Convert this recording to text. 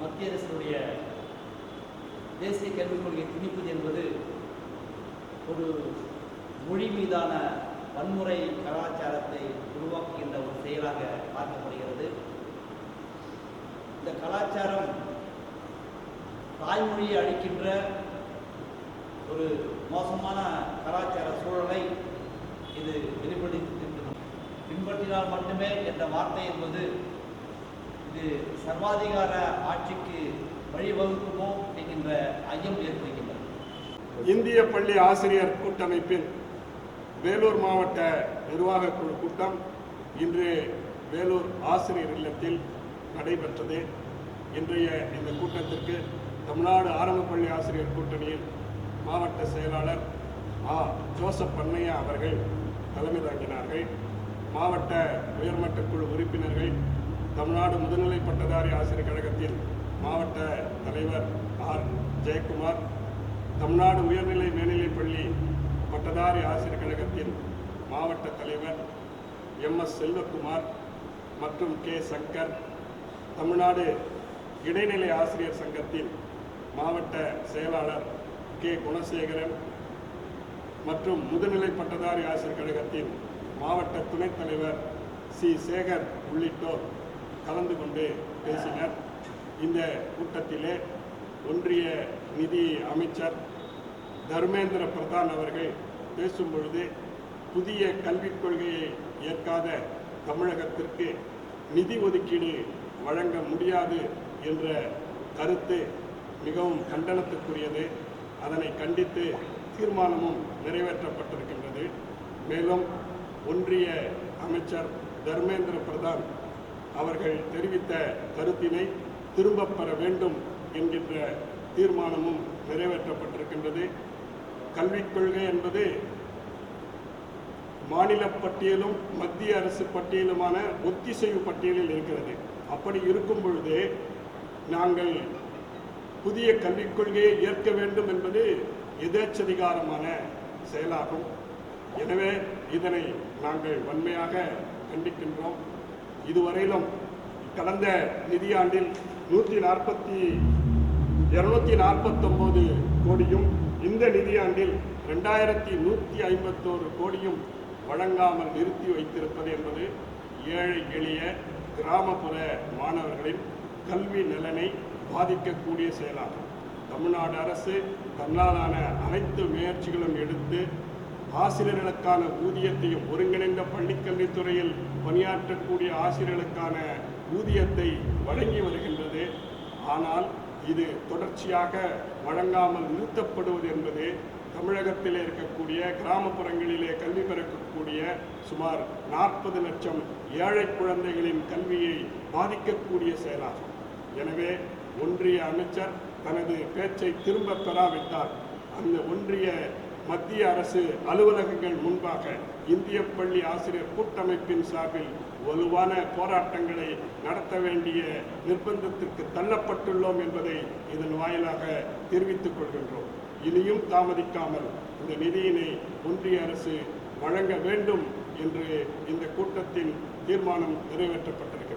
மத்திய அரசினுடைய தேசிய கல்விக் கொள்கை திணிப்பது என்பது ஒரு மொழி மீதான வன்முறை கலாச்சாரத்தை உருவாக்குகின்ற ஒரு செயலாக பார்க்கப்படுகிறது. இந்த கலாச்சாரம் தாய்மொழியை அழிக்கின்ற ஒரு மோசமான கலாச்சார சூழலை இது வெளிப்படுத்தி பின்பற்றினால் மட்டுமே என்ற வார்த்தை என்பது இது சர்வாதிகார ஆட்சிக்கு வழிவகுக்குமோ என்கின்ற ஐயம் ஏற்படுகின்றது. இந்திய பள்ளி ஆசிரியர் கூட்டமைப்பின் வேலூர் மாவட்ட நிர்வாகக் குழு கூட்டம் இன்று வேலூர் ஆசிரியர் இல்லத்தில் நடைபெற்றது. இன்றைய இந்த கூட்டத்திற்கு தமிழ்நாடு ஆரம்ப பள்ளி ஆசிரியர் கூட்டணியின் மாவட்ட செயலாளர் ஆ. ஜோசப் பண்ணையா அவர்கள் தலைமை தாங்கினார்கள். மாவட்ட உயர்மட்ட குழு உறுப்பினர்கள் தமிழ்நாடு முதுநிலை பட்டதாரி ஆசிரியர் கழகத்தின் மாவட்ட தலைவர் ஆர். ஜெயக்குமார் தமிழ்நாடு உயர்நிலை மேல்நிலைப் பள்ளி பட்டதாரி ஆசிரியர் கழகத்தின் மாவட்ட தலைவர் எம். எஸ். செல்வக்குமார் மற்றும் கே. சங்கர் தமிழ்நாடு இடைநிலை ஆசிரியர் சங்கத்தின் மாவட்ட செயலாளர் கே. குணசேகரன் மற்றும் முதுநிலை பட்டதாரி ஆசிரியர் கழகத்தின் மாவட்ட துணைத் தலைவர் சி. சேகர் உள்ளிட்டோர். கலந்து கொண்டு பேசினர். இந்த கூட்டத்திலே ஒன்றிய நிதி அமைச்சர் தர்மேந்திர பிரதான் அவர்கள் பேசும் பொழுது புதிய கல்விக் கொள்கையை ஏற்காத தமிழகத்திற்கு நிதி ஒதுக்கீடு வழங்க முடியாது என்ற கருத்து மிகவும் கண்டனத்துக்குரியது. அதனை கண்டித்து தீர்மானமும் நிறைவேற்றப்பட்டிருக்கின்றது. மேலும் ஒன்றிய அமைச்சர் தர்மேந்திர பிரதான் அவர்கள் தெரிவித்த கருத்தினை திரும்பப் பெற வேண்டும் என்கின்ற தீர்மானமும் நிறைவேற்றப்பட்டிருக்கின்றது. கல்விக் கொள்கை என்பது மாநில பட்டியலும் மத்திய அரசு பட்டியலுமான ஒத்திசைவு பட்டியலில் இருக்கிறது. அப்படி இருக்கும் பொழுது நாங்கள் புதிய கல்விக் கொள்கையை ஏற்க வேண்டும் என்பது எதேச்சதிகாரமான செயலாகும். எனவே இதனை நாங்கள் வன்மையாக கண்டிக்கின்றோம். இதுவரையிலும் கடந்த நிதியாண்டில் நூற்றி நாற்பத்தி இரநூத்தி நாற்பத்தொம்போது கோடியும் இந்த நிதியாண்டில் ரெண்டாயிரத்தி நூற்றி ஐம்பத்தோரு கோடியும் வழங்காமல் நிறுத்தி வைத்திருப்பது என்பது ஏழை எளிய கிராமப்புற மாணவர்களின் கல்வி நலனை பாதிக்கக்கூடிய செயலாகும். தமிழ்நாடு அரசு தன்னாலான அனைத்து முயற்சிகளும் எடுத்து ஆசிரியர்களுக்கான ஊதியத்தையும் ஒருங்கிணைந்த பள்ளிக்கல்வித்துறையில் பணியாற்றக்கூடிய ஆசிரியர்களுக்கான ஊதியத்தை வழங்கி வருகின்றது. ஆனால் இது தொடர்ச்சியாக வழங்காமல் நிறுத்தப்படுவது என்பது தமிழகத்தில் இருக்கக்கூடிய கிராமப்புறங்களிலே கல்வி பெறக்கூடிய சுமார் நாற்பது லட்சம் ஏழை குழந்தைகளின் கல்வியை பாதிக்கக்கூடிய செயலாகும். எனவே ஒன்றிய அமைச்சர் தனது பேச்சை திரும்ப பெறாவிட்டார் அந்த ஒன்றிய மத்திய அரசு அலுவலகங்கள் முன்பாக இந்திய பள்ளி ஆசிரியர் கூட்டமைப்பின் சார்பில் வலுவான போராட்டங்களை நடத்த வேண்டிய நிர்பந்தத்திற்கு தள்ளப்பட்டுள்ளோம் என்பதை இதன் வாயிலாக தெரிவித்துக் கொள்கின்றோம். இனியும் தாமதிக்காமல் இந்த நிதியினை ஒன்றிய அரசு வழங்க வேண்டும் என்று இந்த கூட்டத்தின் தீர்மானம் நிறைவேற்றப்பட்டது